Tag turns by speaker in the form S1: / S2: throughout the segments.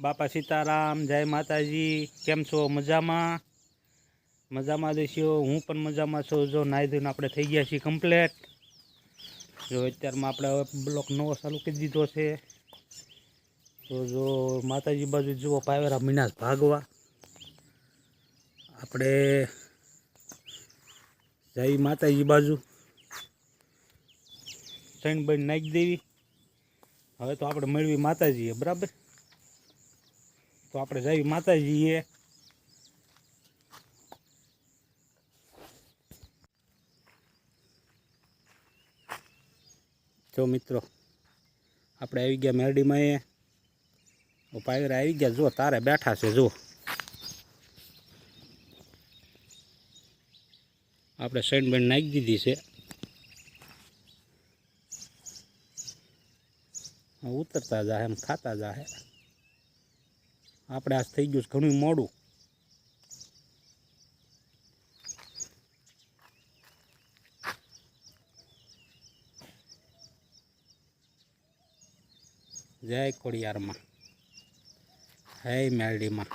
S1: બાપા સીતારામ, જય માતાજી, કેમ છો? મજામાં? મજામાં દેશો હું પણ મજામાં છું. જો નાહી ધોઈને આપણે થઈ ગયા છીએ કમ્પ્લેટ જો અત્યારમાં આપણે બ્લોક નવો ચાલુ કરી દીધો છે. તો જો માતાજી બાજુ જુઓ પાવેરા મીનાસ ભાગવા. આપણે જય માતાજી બાજુ. ત્રણ બહેન નાખી દેવી. હવે તો આપણે મેળવી માતાજીએ, બરાબર? તો આપણે જઈ માતાજીએ. જો મિત્રો, આપણે આવી ગયા મેરડીમાં એ. પાયરા આવી ગયા, જો તારે બેઠા છે, જો. આપણે સેન્ટ બેન્ડ નાખી દીધી છે. ઉતરતા જાહે એમ ખાતા જાહે. આપણે આજ થઈ ગયું છે ઘણું મોડું. જય કોડિયારમાં હે મેરડીમાં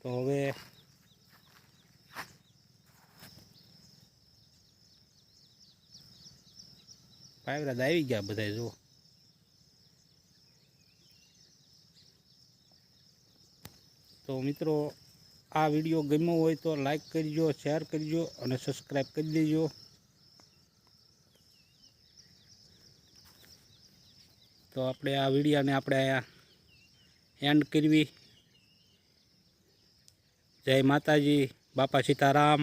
S1: તો હવે પાયરા આવી ગયા બધા જો તો મિત્રો, આ વીડિયો ગમ્યો હોય તો લાઈક કરજો, શેર કરજો અને સબસ્ક્રાઈબ કરી દેજો. તો આપણે આ વિડીયાને આપણે એન્ડ કરવી. જય માતાજી, બાપા સીતારામ.